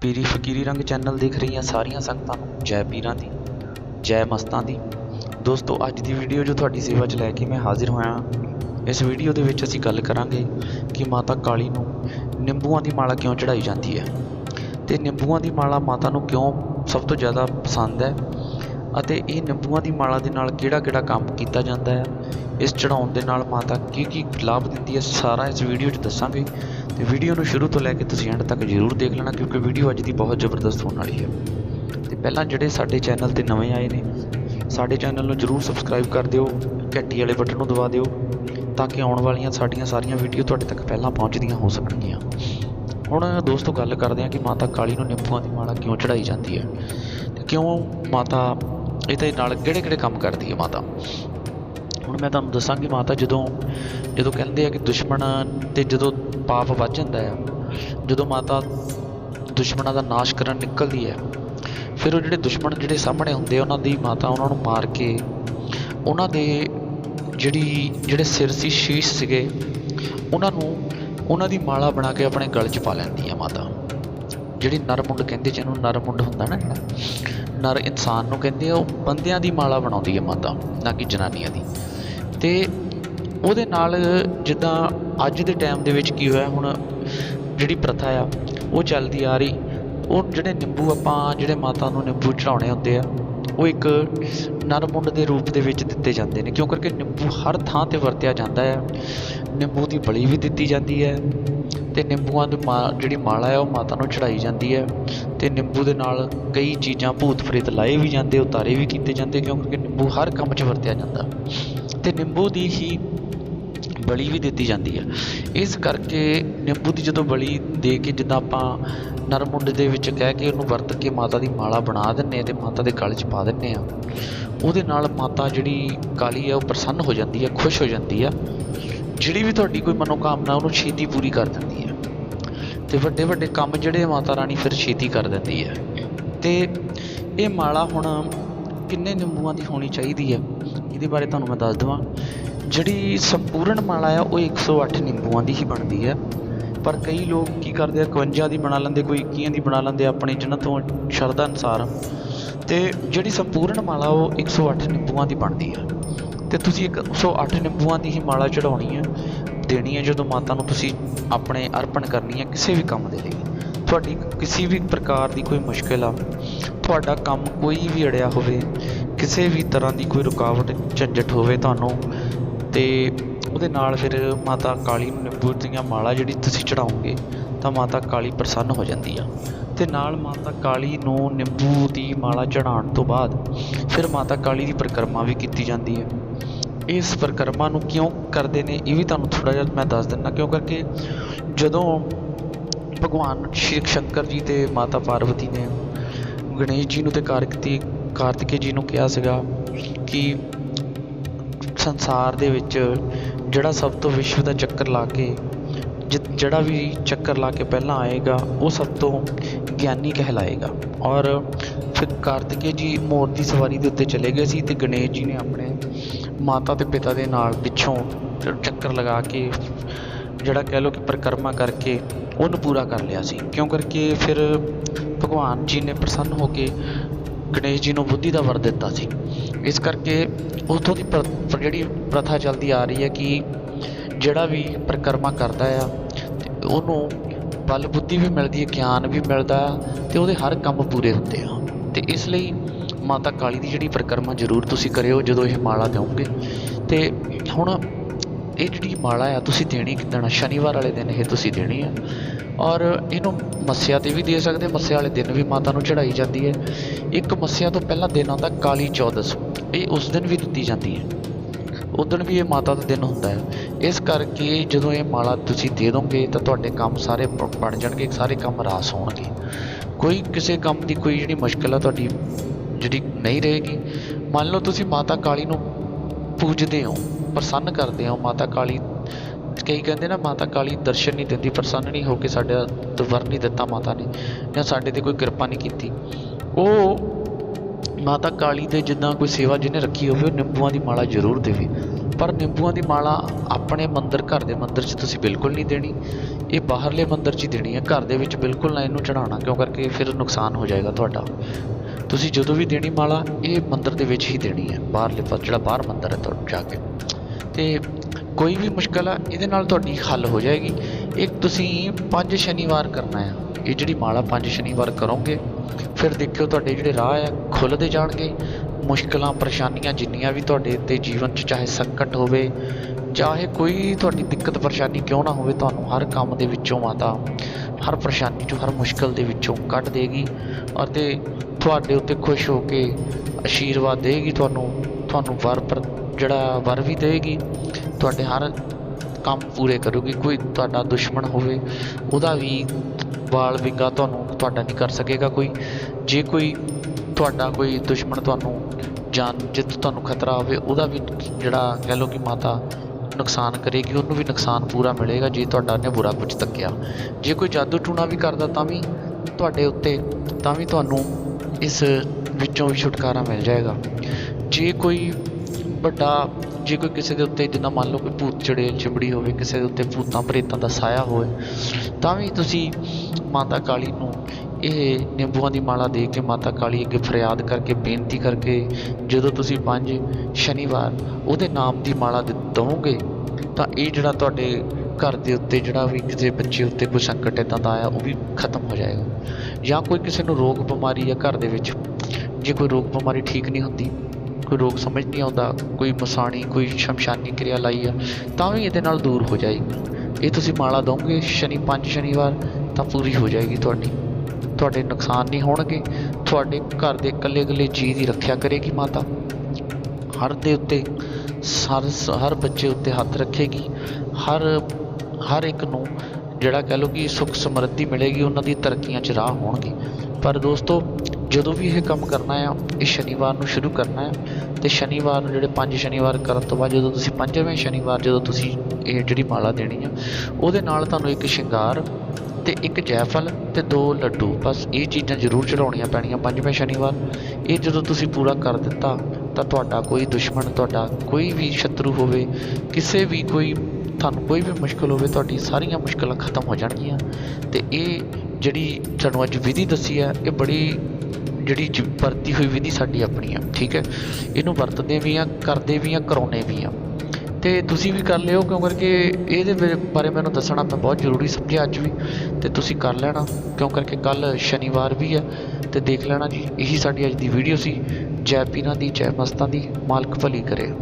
ਪੀਰੀ ਫਕੀਰੀ ਰੰਗ ਚੈਨਲ ਦੇਖ ਰਹੀਆਂ ਸਾਰੀਆਂ ਸੰਗਤਾਂ ਨੂੰ, ਜੈ ਪੀਰਾਂ ਦੀ, ਜੈ ਮਸਤਾਂ ਦੀ। ਦੋਸਤੋ, ਅੱਜ ਦੀ ਵੀਡੀਓ ਜੋ ਤੁਹਾਡੀ ਸੇਵਾ 'ਚ ਲੈ ਕੇ ਮੈਂ ਹਾਜ਼ਰ ਹੋਇਆ ਇਸ ਵੀਡੀਓ ਦੇ ਵਿੱਚ ਅਸੀਂ ਗੱਲ ਕਰਾਂਗੇ ਕਿ ਮਾਤਾ ਕਾਲੀ ਨੂੰ ਨਿੰਬੂਆਂ ਦੀ ਮਾਲਾ ਕਿਉਂ ਚੜਾਈ ਜਾਂਦੀ ਹੈ? ਤੇ ਨਿੰਬੂਆਂ ਦੀ ਮਾਲਾ ਮਾਤਾ ਨੂੰ ਕਿਉਂ ਸਭ ਤੋਂ ਜ਼ਿਆਦਾ ਪਸੰਦ ਹੈ? ਅਤੇ ਇਹ ਨਿੰਬੂਆਂ ਦੀ ਮਾਲਾ ਦੇ ਨਾਲ ਕਿਹੜਾ ਕਿਹੜਾ ਕੰਮ ਕੀਤਾ ਜਾਂਦਾ ਹੈ ਇਸ ਚੜਾਉਣ ਦੇ ਨਾਲ ਮਾਤਾ ਕੀ ਕੀ ਲਾਭ ਦਿੰਦੀ ਹੈ ਸਾਰਾ ਇਸ ਵੀਡੀਓ 'ਚ ਦੱਸਾਂਗੇ। ਤੇ ਵੀਡੀਓ ਨੂੰ ਸ਼ੁਰੂ ਤੋਂ ਲੈ ਕੇ ਤੁਸੀਂ ਐਂਡ ਤੱਕ ਜ਼ਰੂਰ ਦੇਖ ਲੈਣਾ ਕਿਉਂਕਿ ਵੀਡੀਓ ਅੱਜ ਦੀ ਬਹੁਤ ਜ਼ਬਰਦਸਤ ਹੋਣ ਵਾਲੀ ਹੈ। ਤੇ ਪਹਿਲਾਂ ਜਿਹੜੇ ਸਾਡੇ ਚੈਨਲ ਤੇ ਨਵੇਂ ਆਏ ਨੇ, ਸਾਡੇ ਚੈਨਲ ਨੂੰ ਜ਼ਰੂਰ ਸਬਸਕ੍ਰਾਈਬ ਕਰ ਦਿਓ, ਘੰਟੀ ਵਾਲੇ ਬਟਨ ਨੂੰ ਦਬਾ ਦਿਓ, ਤਾਂ ਕਿ ਆਉਣ ਵਾਲੀਆਂ ਸਾਡੀਆਂ ਸਾਰੀਆਂ ਵੀਡੀਓ ਤੁਹਾਡੇ ਤੱਕ ਪਹਿਲਾਂ ਪਹੁੰਚਦੀਆਂ ਹੋ ਸਕਣਗੀਆਂ। ਹੁਣ ਦੋਸਤੋ ਗੱਲ ਕਰਦੇ ਹਾਂ ਕਿ ਮਾਤਾ ਕਾਲੀ ਨੂੰ ਨਿੰਬੂਆਂ ਦੀ ਮਾਲਾ ਕਿਉਂ ਚੜਾਈ ਜਾਂਦੀ ਹੈ? ਤੇ ਕਿਉਂ ਮਾਤਾ ਇਹਦੇ ਨਾਲ ਕਿਹੜੇ ਕਿਹੜੇ ਕੰਮ ਕਰਦੀ ਹੈ ਮਾਤਾ? ਹੁਣ ਮੈਂ ਤੁਹਾਨੂੰ ਦੱਸਾਂਗੀ ਮਾਤਾ, ਜਦੋਂ ਜਦੋਂ ਕਹਿੰਦੇ ਆ ਕਿ ਦੁਸ਼ਮਣ ਤੇ ਜਦੋਂ ਪਾਪ ਵੱਧ ਜਾਂਦਾ ਹੈ, ਜਦੋਂ ਮਾਤਾ ਦੁਸ਼ਮਣਾਂ ਦਾ ਨਾਸ਼ ਕਰਨ ਨਿਕਲਦੀ ਹੈ, ਫਿਰ ਉਹ ਜਿਹੜੇ ਦੁਸ਼ਮਣ ਜਿਹੜੇ ਸਾਹਮਣੇ ਹੁੰਦੇ ਆ, ਉਹਨਾਂ ਦੀ ਮਾਤਾ ਉਹਨਾਂ ਨੂੰ ਮਾਰ ਕੇ ਉਹਨਾਂ ਦੇ ਜਿਹੜੀ, ਜਿਹੜੇ ਸਿਰ ਸੀ, ਸ਼ੀਸ਼ ਸੀਗੇ, ਉਹਨਾਂ ਨੂੰ ਉਹਨਾਂ ਦੀ ਮਾਲਾ ਬਣਾ ਕੇ ਆਪਣੇ ਗਲ 'ਚ ਪਾ ਲੈਂਦੀ ਹੈ ਮਾਤਾ। ਜਿਹੜੀ ਨਰਮੁੰਡ ਕਹਿੰਦੇ ਜਿਹਨੂੰ ਨਰਮੁੰਡ ਹੁੰਦਾ ਨਾ ਜਿਹੜਾ ਨਰ ਇਨਸਾਨ ਨੂੰ ਕਹਿੰਦੇ ਆ, ਉਹ ਬੰਦਿਆਂ ਦੀ ਮਾਲਾ ਬਣਾਉਂਦੀ ਹੈ ਮਾਤਾ, ਨਾ ਕਿ ਜਨਾਨੀਆਂ ਦੀ। ਤੇ ਉਹਦੇ ਨਾਲ ਜਿੱਦਾਂ ਅੱਜ ਦੇ ਟਾਈਮ ਦੇ ਵਿੱਚ ਕੀ ਹੋਇਆ, ਹੁਣ ਜਿਹੜੀ ਪ੍ਰਥਾ ਆ, ਉਹ ਚੱਲਦੀ ਆ ਰਹੀ। ਉਹ ਜਿਹੜੇ ਨਿੰਬੂ ਆਪਾਂ, ਜਿਹੜੇ ਮਾਤਾ ਨੂੰ ਨਿੰਬੂ ਚੜਾਉਣੇ ਹੁੰਦੇ ਆ, ਉਹ ਇੱਕ ਨਰ ਮੁੰਡ ਦੇ ਰੂਪ ਦੇ ਵਿੱਚ ਦਿੱਤੇ ਜਾਂਦੇ ਨੇ। ਕਿਉਂ ਕਰਕੇ ਨਿੰਬੂ ਹਰ ਥਾਂ ਤੇ ਵਰਤਿਆ ਜਾਂਦਾ ਹੈ ਨਿੰਬੂ ਦੀ ਬਲੀ ਵੀ ਦਿੱਤੀ ਜਾਂਦੀ ਹੈ। ਅਤੇ ਨਿੰਬੂਆਂ ਦੀ ਮਾ, ਜਿਹੜੀ ਮਾਲਾ ਹੈ ਉਹ ਮਾਤਾ ਨੂੰ ਚੜ੍ਹਾਈ ਜਾਂਦੀ ਹੈ ਅਤੇ ਨਿੰਬੂ ਦੇ ਨਾਲ ਕਈ ਚੀਜ਼ਾਂ ਭੂਤ ਪ੍ਰੇਤ ਲਾਏ ਵੀ ਜਾਂਦੇ, ਉਤਾਰੇ ਵੀ ਕੀਤੇ ਜਾਂਦੇ ਕਿਉਂਕਿ ਨਿੰਬੂ ਹਰ ਕੰਮ 'ਚ ਵਰਤਿਆ ਜਾਂਦਾ। ਅਤੇ ਨਿੰਬੂ ਦੀ ਹੀ ਬਲੀ ਵੀ ਦਿੱਤੀ ਜਾਂਦੀ ਹੈ। ਇਸ ਕਰਕੇ ਨਿੰਬੂ ਦੀ ਜਦੋਂ ਬਲੀ ਦੇ ਕੇ ਜਿੱਦਾਂ ਆਪਾਂ ਨਰਮੁੰਡ ਦੇ ਵਿੱਚ ਕਹਿ ਕੇ ਉਹਨੂੰ ਵਰਤ ਕੇ ਮਾਤਾ ਦੀ ਮਾਲਾ ਬਣਾ ਦਿੰਨੇ ਆ ਤੇ ਮਾਤਾ ਦੇ ਗਲ 'ਚ ਪਾ ਦਿੰਨੇ ਆ ਉਹਦੇ ਨਾਲ ਮਾਤਾ ਜਿਹੜੀ ਕਾਲੀ ਆ ਉਹ ਪ੍ਰਸੰਨ ਹੋ ਜਾਂਦੀ ਹੈ, ਖੁਸ਼ ਹੋ ਜਾਂਦੀ ਆ ਜਿਹੜੀ ਵੀ ਤੁਹਾਡੀ ਕੋਈ ਮਨੋਕਾਮਨਾ ਉਹਨੂੰ ਛੇਤੀ ਪੂਰੀ ਕਰ ਦਿੰਦੀ ਹੈ। ਤੇ ਵੱਡੇ ਵੱਡੇ ਕੰਮ ਜਿਹੜੇ ਮਾਤਾ ਰਾਣੀ ਫਿਰ ਛੇਤੀ ਕਰ ਦਿੰਦੀ ਹੈ। ਤੇ ਇਹ ਮਾਲਾ ਹੁਣ ਕਿੰਨੇ ਨਿੰਬੂਆਂ ਦੀ ਹੋਣੀ ਚਾਹੀਦੀ ਹੈ, ਇਹਦੇ ਬਾਰੇ ਤੁਹਾਨੂੰ ਮੈਂ ਦੱਸ ਦਵਾਂ। ਜਿਹੜੀ ਸੰਪੂਰਨ ਮਾਲਾ ਆ, ਉਹ 108 ਨਿੰਬੂਆਂ ਦੀ ਹੀ ਬਣਦੀ ਹੈ। ਪਰ ਕਈ ਲੋਕ ਕੀ ਕਰਦੇ ਆ 51 ਦੀ ਬਣਾ ਲੈਂਦੇ, ਕੋਈ 21 ਦੀ ਬਣਾ ਲੈਂਦੇ, ਆਪਣੀ ਜਿਹਨਾਂ ਤੋਂ ਸ਼ਰਧਾ ਅਨੁਸਾਰ। ਤੇ ਜਿਹੜੀ ਸੰਪੂਰਨ ਮਾਲਾ, ਉਹ 108 ਨਿੰਬੂਆਂ ਦੀ ਬਣਦੀ ਹੈ। ਤੇ ਤੁਸੀਂ 108 ਨਿੰਬੂਆਂ ਦੀ ਹੀ ਮਾਲਾ ਚੜਾਉਣੀ ਹੈ। ਦੇਣੀ ਹੈ ਜਦੋਂ ਮਾਤਾ ਨੂੰ ਤੁਸੀਂ ਆਪਣੇ ਅਰਪਣ ਕਰਨੀ ਹੈ ਕਿਸੇ ਵੀ ਕੰਮ ਦੇ ਲਈ। ਤੁਹਾਡੀ ਕਿਸੇ ਵੀ ਪ੍ਰਕਾਰ ਦੀ ਕੋਈ ਮੁਸ਼ਕਿਲ ਆ, ਤੁਹਾਡਾ ਕੰਮ ਕੋਈ ਵੀ ਅੜਿਆ ਹੋਵੇ, ਕਿਸੇ ਵੀ ਤਰ੍ਹਾਂ ਦੀ ਕੋਈ ਰੁਕਾਵਟ, ਝੰਜਟ ਹੋਵੇ ਤੁਹਾਨੂੰ, ਤੇ ਉਹਦੇ ਨਾਲ ਫਿਰ ਮਾਤਾ ਕਾਲੀ ਨੂੰ ਨਿੰਬੂ ਦੀਆਂ ਮਾਲਾ ਜਿਹੜੀ ਤੁਸੀਂ ਚੜਾਓਗੇ ਤਾਂ ਮਾਤਾ ਕਾਲੀ ਪ੍ਰਸੰਨ ਹੋ ਜਾਂਦੀ ਆ। ਤੇ ਨਾਲ ਮਾਤਾ ਕਾਲੀ ਨੂੰ ਨਿੰਬੂ ਦੀ ਮਾਲਾ ਚੜਾਉਣ ਤੋਂ ਬਾਅਦ ਫਿਰ ਮਾਤਾ ਕਾਲੀ ਦੀ ਪਰਿਕਰਮਾ ਵੀ ਕੀਤੀ ਜਾਂਦੀ ਹੈ। ਇਸ ਪਰਿਕਰਮਾ ਨੂੰ ਕਿਉਂ ਕਰਦੇ ਨੇ? ਇਹ ਵੀ ਤੁਹਾਨੂੰ ਥੋੜਾ ਜਿਹਾ ਮੈਂ ਦੱਸ ਦਿੰਦਾ, ਕਿਉਂ ਕਰਕੇ ਜਦੋਂ ਭਗਵਾਨ ਸ਼੍ਰੀ ਸ਼ੰਕਰ ਜੀ ਤੇ ਮਾਤਾ ਪਾਰਵਤੀ ਨੇ ਗਣੇਸ਼ ਜੀ ਨੂੰ ਤੇ ਕਾਰਕਤੀ ਕਾਰਤਿਕੇ ਜੀ ਨੂੰ ਕਿਹਾ ਸੀਗਾ ਕਿ ਸੰਸਾਰ ਦੇ ਵਿੱਚ ਜਿਹੜਾ ਸਭ ਤੋਂ ਵਿਸ਼ਵ ਦਾ ਚੱਕਰ ਲਾ ਕੇ ਜਿ- ਜਿਹੜਾ ਵੀ ਚੱਕਰ ਲਾ ਕੇ ਪਹਿਲਾਂ ਆਏਗਾ, ਉਹ ਸਭ ਤੋਂ ਗਿਆਨੀ ਕਹਿਲਾਏਗਾ। ਔਰ ਫਿਰ ਕਾਰਤਿਕੇ ਜੀ ਮੋਰ ਦੀ ਸਵਾਰੀ ਦੇ ਉੱਤੇ ਚਲੇ ਗਏ ਸੀ ਤੇ ਗਣੇਸ਼ ਜੀ ਨੇ ਆਪਣੇ ਮਾਤਾ ਅਤੇ ਪਿਤਾ ਦੇ ਨਾਲ ਪਿੱਛੋਂ ਚੱਕਰ ਲਗਾ ਕੇ ਜਿਹੜਾ ਕਹਿ ਲਓ ਕਿ ਪਰਿਕਰਮਾ ਕਰਕੇ ਉਹਨੂੰ ਪੂਰਾ ਕਰ ਲਿਆ ਸੀ। ਕਿਉਂ ਕਰਕੇ? ਫਿਰ ਭਗਵਾਨ ਜੀ ਨੇ ਪ੍ਰਸੰਨ ਹੋ ਕੇ ਗਣੇਸ਼ ਜੀ ਨੂੰ ਬੁੱਧੀ ਦਾ ਵਰ ਦਿੱਤਾ ਸੀ। ਇਸ ਕਰਕੇ ਉੱਥੋਂ ਦੀ ਪ੍ਰ- ਜਿਹੜੀ ਪ੍ਰਥਾ ਚੱਲਦੀ ਆ ਰਹੀ ਹੈ ਕਿ ਜਿਹੜਾ ਵੀ ਪਰਿਕਰਮਾ ਕਰਦਾ ਆ ਉਹਨੂੰ ਬਲ ਬੁੱਧੀ ਵੀ ਮਿਲਦੀ ਹੈ, ਗਿਆਨ ਵੀ ਮਿਲਦਾ ਆ ਤੇ ਉਹਦੇ ਹਰ ਕੰਮ ਪੂਰੇ ਹੁੰਦੇ ਆ। ਤੇ ਇਸ ਲਈ ਮਾਤਾ ਕਾਲੀ ਦੀ ਜਿਹੜੀ ਪਰਿਕਰਮਾ ਜ਼ਰੂਰ ਤੁਸੀਂ ਕਰਿਓ ਜਦੋਂ ਇਹ ਮਾਲਾ ਦਿਓਗੇ ਤੇ ਹੁਣ ਇਹ ਜਿਹੜੀ ਮਾਲਾ ਆ, ਤੁਸੀਂ ਦੇਣੀ ਕਿੱਦਣ ਆ? ਸ਼ਨੀਵਾਰ ਵਾਲੇ ਦਿਨ ਇਹ ਤੁਸੀਂ ਦੇਣੀ ਆ। ਔਰ ਇਹਨੂੰ ਮੱਸਿਆ ਤੇ ਵੀ ਦੇ ਸਕਦੇ, ਮੱਸਿਆ ਵਾਲੇ ਦਿਨ ਵੀ ਮਾਤਾ ਨੂੰ ਚੜਾਈ ਜਾਂਦੀ ਹੈ। ਇੱਕ ਮੱਸਿਆ ਤੋਂ ਪਹਿਲਾਂ ਦਿਨ ਆਉਂਦਾ ਕਾਲੀ ਚੌਦਸ। ਇਹ ਉਸ ਦਿਨ ਵੀ ਦਿੱਤੀ ਜਾਂਦੀ ਹੈ। ਉਦਣ ਵੀ ਇਹ ਮਾਤਾ ਦਾ ਦਿਨ ਹੁੰਦਾ ਹੈ। ਇਸ ਕਰਕੇ ਜਦੋਂ ਇਹ ਮਾਲਾ ਤੁਸੀਂ ਦੇ ਦੋਗੇ, ਤਾਂ ਤੁਹਾਡੇ ਕੰਮ ਸਾਰੇ ਬ- ਬਣ ਜਾਣਗੇ, ਸਾਰੇ ਕੰਮ ਰਾਸ ਹੋਣਗੇ। ਕੋਈ ਕਿਸੇ ਕੰਮ ਦੀ ਕੋਈ ਜਿਹੜੀ ਮੁਸ਼ਕਲ ਆ, ਤੁਹਾਡੀ ਜਿਹੜੀ ਨਹੀਂ ਰਹੇਗੀ। ਮੰਨ ਲਓ ਤੁਸੀਂ ਮਾਤਾ ਕਾਲੀ ਨੂੰ ਪੂਜਦੇ ਹੋ, ਪ੍ਰਸੰਨ ਕਰਦੇ ਹੋ, ਮਾਤਾ ਕਾਲੀ ਕਈ ਕਹਿੰਦੇ ਨਾ ਮਾਤਾ ਕਾਲੀ ਦਰਸ਼ਨ ਨਹੀਂ ਦਿੰਦੀ, ਪ੍ਰਸੰਨ ਨਹੀਂ ਹੋ ਕੇ ਸਾਡਾ ਦਵਰ ਨਹੀਂ ਦਿੱਤਾ ਮਾਤਾ ਨੇ ਜਾਂ ਸਾਡੇ ਤੇ ਕੋਈ ਕਿਰਪਾ ਨਹੀਂ ਕੀਤੀ। ਉਹ ਮਾਤਾ ਕਾਲੀ ਦੇ ਜਿੱਦਾਂ ਕੋਈ ਸੇਵਾ ਜਿਹਨੇ ਰੱਖੀ ਹੋਵੇ, ਉਹ ਨਿੰਬੂਆਂ ਦੀ ਮਾਲਾ ਜ਼ਰੂਰ ਦੇਵੇ। ਪਰ ਨਿੰਬੂਆਂ ਦੀ ਮਾਲਾ ਆਪਣੇ ਮੰਦਰ, ਘਰ ਦੇ ਮੰਦਰ 'ਚ ਤੁਸੀਂ ਬਿਲਕੁਲ ਨਹੀਂ ਦੇਣੀ। ਇਹ ਬਾਹਰਲੇ ਮੰਦਰ 'ਚ ਹੀ ਦੇਣੀ ਹੈ। ਘਰ ਦੇ ਵਿੱਚ ਬਿਲਕੁਲ ਨਾ ਇਹਨੂੰ ਚੜਾਉਣਾ ਕਿਉਂ ਕਰਕੇ ਫਿਰ ਨੁਕਸਾਨ ਹੋ ਜਾਏਗਾ ਤੁਹਾਡਾ। ਤੁਸੀਂ ਜਦੋਂ ਵੀ ਦੇਣੀ ਮਾਲਾ, ਇਹ ਮੰਦਿਰ ਦੇ ਵਿੱਚ ਹੀ ਦੇਣੀ ਹੈ। ਬਾਹਰਲੇ ਪਾਸੇ ਜਿਹੜਾ ਬਾਹਰ ਮੰਦਿਰ ਹੈ ਤੁਹਾਨੂੰ ਜਾ ਕੇ। ਤੇ ਕੋਈ ਵੀ ਮੁਸ਼ਕਲ ਆ, ਇਹਦੇ ਨਾਲ ਤੁਹਾਡੀ ਹੱਲ ਹੋ ਜਾਏਗੀ। ਇੱਕ ਤੁਸੀਂ ਪੰਜ ਸ਼ਨੀਵਾਰ ਕਰਨਾ ਆ। ਇਹ ਜਿਹੜੀ ਮਾਲਾ ਪੰਜ ਸ਼ਨੀਵਾਰ ਕਰੋਗੇ, ਫਿਰ ਦੇਖਿਓ ਤੁਹਾਡੇ ਜਿਹੜੇ ਰਾਹ ਆ, ਖੁੱਲ੍ਹਦੇ ਜਾਣਗੇ। ਮੁਸ਼ਕਲਾਂ, ਪਰੇਸ਼ਾਨੀਆਂ ਜਿੰਨੀਆਂ ਵੀ ਤੁਹਾਡੇ ਤੇ ਜੀਵਨ 'ਚ ਚਾਹੇ ਸੰਕਟ ਹੋਵੇ ਚਾਹੇ ਕੋਈ ਤੁਹਾਡੀ ਦਿੱਕਤ ਪਰੇਸ਼ਾਨੀ ਕਿਉਂ ਨਾ ਹੋਵੇ, ਤੁਹਾਨੂੰ ਹਰ ਕੰਮ ਦੇ ਵਿੱਚੋਂ ਮਾਤਾ, ਹਰ ਪਰੇਸ਼ਾਨੀ 'ਚੋਂ, ਹਰ ਮੁਸ਼ਕਲ ਦੇ ਵਿੱਚੋਂ ਕੱਢ ਦੇਗੀ ਅਤੇ ਤੁਹਾਡੇ ਉੱਤੇ ਖੁਸ਼ ਹੋ ਕੇ ਆਸ਼ੀਰਵਾਦ ਦੇਗੀ ਤੁਹਾਨੂੰ ਤੁਹਾਨੂੰ ਵਰ ਪਰ, ਜਿਹੜਾ ਵਰ ਵੀ ਦੇਗੀ, ਤੁਹਾਡੇ ਹਰ ਕੰਮ ਪੂਰੇ ਕਰੂਗੀ, ਕੋਈ ਤੁਹਾਡਾ ਦੁਸ਼ਮਣ ਹੋਵੇ, ਉਹਦਾ ਵੀ ਵਾਲ ਵਿੰਗਾ ਤੁਹਾਨੂੰ ਤੁਹਾਡਾ ਨਹੀਂ ਕਰ ਸਕੇਗਾ ਕੋਈ। ਜੇ ਕੋਈ ਤੁਹਾਡਾ ਕੋਈ ਦੁਸ਼ਮਣ ਤੁਹਾਨੂੰ ਜਾਨ, ਜਿੱਤ ਤੁਹਾਨੂੰ ਖਤਰਾ ਹੋਵੇ, ਉਹਦਾ ਵੀ ਜਿਹੜਾ ਕਹਿ ਲਓ ਕਿ ਮਾਤਾ ਨੁਕਸਾਨ ਕਰੇਗੀ ਉਹਨੂੰ ਵੀ ਨੁਕਸਾਨ ਪੂਰਾ ਮਿਲੇਗਾ, ਜੇ ਤੁਹਾਡਾ ਨੇ ਬੁਰਾ ਕੁਝ ਤੱਕਿਆ। ਜੇ ਕੋਈ ਜਾਦੂ ਟੂਣਾ ਵੀ ਕਰਦਾ ਤਾਂ ਵੀ ਤੁਹਾਡੇ ਉੱਤੇ, ਤਾਂ ਵੀ ਤੁਹਾਨੂੰ ਇਸ ਵਿੱਚੋਂ ਵੀ ਛੁਟਕਾਰਾ ਮਿਲ ਜਾਏਗਾ। ਜੇ ਕੋਈ ਵੱਡਾ, ਜੇ ਕੋਈ ਕਿਸੇ ਦੇ ਉੱਤੇ ਜਿੱਦਾਂ ਮੰਨ ਲਓ ਕੋਈ ਭੂਤ ਚੜੇਲ ਚਿੰਬੜੀ ਹੋਵੇ, ਕਿਸੇ ਦੇ ਉੱਤੇ ਭੂਤਾਂ, ਪ੍ਰੇਤਾਂ ਦਾ ਸਾਇਆ ਹੋਵੇ, ਤਾਂ ਵੀ ਤੁਸੀਂ ਮਾਤਾ ਕਾਲੀ ਨੂੰ ਇਹ ਨਿੰਬੂਆਂ ਦੀ ਮਾਲਾ ਦੇ ਕੇ ਮਾਤਾ ਕਾਲੀ ਅੱਗੇ ਫਰਿਆਦ ਕਰਕੇ, ਬੇਨਤੀ ਕਰਕੇ ਜਦੋਂ ਤੁਸੀਂ ਪੰਜ ਸ਼ਨੀਵਾਰ ਉਹਦੇ ਨਾਮ ਦੀ ਮਾਲਾ ਦੇ ਦਵੋਗੇ, ਤਾਂ ਇਹ ਜਿਹੜਾ ਤੁਹਾਡੇ ਘਰ ਦੇ ਉੱਤੇ ਜਿਹੜਾ ਵੀ ਕਿਸੇ ਬੱਚੇ ਉੱਤੇ ਕੋਈ ਸੰਕਟ ਇੱਦਾਂ ਦਾ ਆਇਆ, ਉਹ ਵੀ ਖਤਮ ਹੋ ਜਾਏਗਾ। ਜਾਂ ਕੋਈ ਕਿਸੇ ਨੂੰ ਰੋਗ ਬਿਮਾਰੀ ਆ ਘਰ ਦੇ ਵਿੱਚ ਜੇ ਕੋਈ ਰੋਗ ਬਿਮਾਰੀ ਠੀਕ ਨਹੀਂ ਹੁੰਦੀ ਕੋਈ ਰੋਗ ਸਮਝ ਨਹੀਂ ਆਉਂਦਾ, ਕੋਈ ਮਸਾਣੀ, ਕੋਈ ਸ਼ਮਸ਼ਾਨੀ ਕਿਰਿਆ ਲਾਈ ਆ, ਤਾਂ ਵੀ ਇਹਦੇ ਨਾਲ ਦੂਰ ਹੋ ਜਾਏਗੀ। ਇਹ ਤੁਸੀਂ ਮਾਲਾ ਦੋਗੇ ਸ਼ਨੀ ਪੰਜ ਸ਼ਨੀਵਾਰ, ਤਾਂ ਪੂਰੀ ਹੋ ਜਾਏਗੀ ਤੁਹਾਡੀ। ਤੁਹਾਡੇ ਨੁਕਸਾਨ ਨਹੀਂ ਹੋਣਗੇ, ਤੁਹਾਡੇ ਘਰ ਦੇ ਇਕੱਲੇ ਇਕੱਲੇ ਜੀਅ ਦੀ ਰੱਖਿਆ ਕਰੇਗੀ ਮਾਤਾ। ਹਰ ਦੇ ਉੱਤੇ, ਹਰ ਹਰ ਬੱਚੇ ਉੱਤੇ ਹੱਥ ਰੱਖੇਗੀ। ਹਰ ਹਰ ਇੱਕ ਨੂੰ ਜਿਹੜਾ ਕਹਿ ਲਓ ਕਿ ਸੁੱਖ ਸਮਰਿੱਧੀ ਮਿਲੇਗੀ, ਉਹਨਾਂ ਦੀ ਤਰੱਕੀਆਂ 'ਚ ਰਾਹ ਹੋਣਗੇ। ਪਰ ਦੋਸਤੋ, ਜਦੋਂ ਵੀ ਇਹ ਕੰਮ ਕਰਨਾ ਆ, ਇਹ ਸ਼ਨੀਵਾਰ ਨੂੰ ਸ਼ੁਰੂ ਕਰਨਾ ਆ ਅਤੇ ਸ਼ਨੀਵਾਰ ਨੂੰ ਜਿਹੜੇ ਪੰਜ ਸ਼ਨੀਵਾਰ ਕਰਨ ਤੋਂ ਬਾਅਦ ਜਦੋਂ ਤੁਸੀਂ ਪੰਜਵੇਂ ਸ਼ਨੀਵਾਰ ਜਦੋਂ ਤੁਸੀਂ ਇਹ ਜਿਹੜੀ ਮਾਲਾ ਦੇਣੀ ਆ, ਉਹਦੇ ਨਾਲ ਤੁਹਾਨੂੰ ਇੱਕ ਸ਼ਿੰਗਾਰ ਤੇ ਇੱਕ ਜੈਫਲ ਤੇ ਦੋ ਲੱਡੂ। ਬਸ ਇਹ ਚੀਜ਼ਾਂ ਜ਼ਰੂਰ ਚੜਾਉਣੀਆਂ ਪੈਣੀਆਂ ਪੰਜਵੇਂ ਸ਼ਨੀਵਾਰ। ਇਹ ਜਦੋਂ ਤੁਸੀਂ ਪੂਰਾ ਕਰ ਦਿੱਤਾ, ਤਾਂ ਤੁਹਾਡਾ ਕੋਈ ਦੁਸ਼ਮਣ, ਤੁਹਾਡਾ ਕੋਈ ਵੀ ਸ਼ਤਰੂ ਹੋਵੇ, ਕਿਸੇ ਵੀ ਕੋਈ, ਤੁਹਾਨੂੰ ਕੋਈ ਵੀ ਮੁਸ਼ਕਲ ਹੋਵੇ, ਤੁਹਾਡੀ ਸਾਰੀਆਂ ਮੁਸ਼ਕਲਾਂ ਖਤਮ ਹੋ ਜਾਣਗੀਆਂ। ਤੇ ਇਹ ਜਿਹੜੀ ਤੁਹਾਨੂੰ ਅੱਜ ਵਿਧੀ ਦੱਸੀ ਹੈ, ਇਹ ਬੜੀ ਜਿਹੜੀ ਜ- ਵਰਤੀ ਹੋਈ ਵਿਧੀ ਸਾਡੀ ਆਪਣੀ ਆ, ਠੀਕ ਹੈ? ਇਹਨੂੰ ਵਰਤਦੇ ਵੀ ਆ, ਕਰਦੇ ਵੀ ਆ ਕਰਾਉਨੇ ਵੀ ਆ। ਤੇ ਤੁਸੀਂ ਵੀ ਕਰ ਲਿਓ, ਕਿਉਂ ਕਰਕੇ ਇਹਦੇ ਬਾਰੇ- ਬਾਰੇ ਮੈਨੂੰ ਦੱਸਣਾ ਮੈਂ ਬਹੁਤ ਜ਼ਰੂਰੀ ਸਮਝਿਆ ਅੱਜ ਵੀ, ਤੇ ਤੁਸੀਂ ਕਰ ਲੈਣਾ, ਕਿਉਂ ਕਰਕੇ ਕੱਲ ਸ਼ਨੀਵਾਰ ਵੀ ਹੈ ਤੇ ਦੇਖ ਲੈਣਾ ਜੀ, ਇਹੀ ਸਾਡੀ ਅੱਜ ਦੀ ਵੀਡੀਓ ਸੀ, ਜੈ ਪੀਰਾਂ ਦੀ, ਜੈ ਮਸਤਾਂ ਦੀ, ਮਾਲਕ ਭਲੀ ਕਰੇ।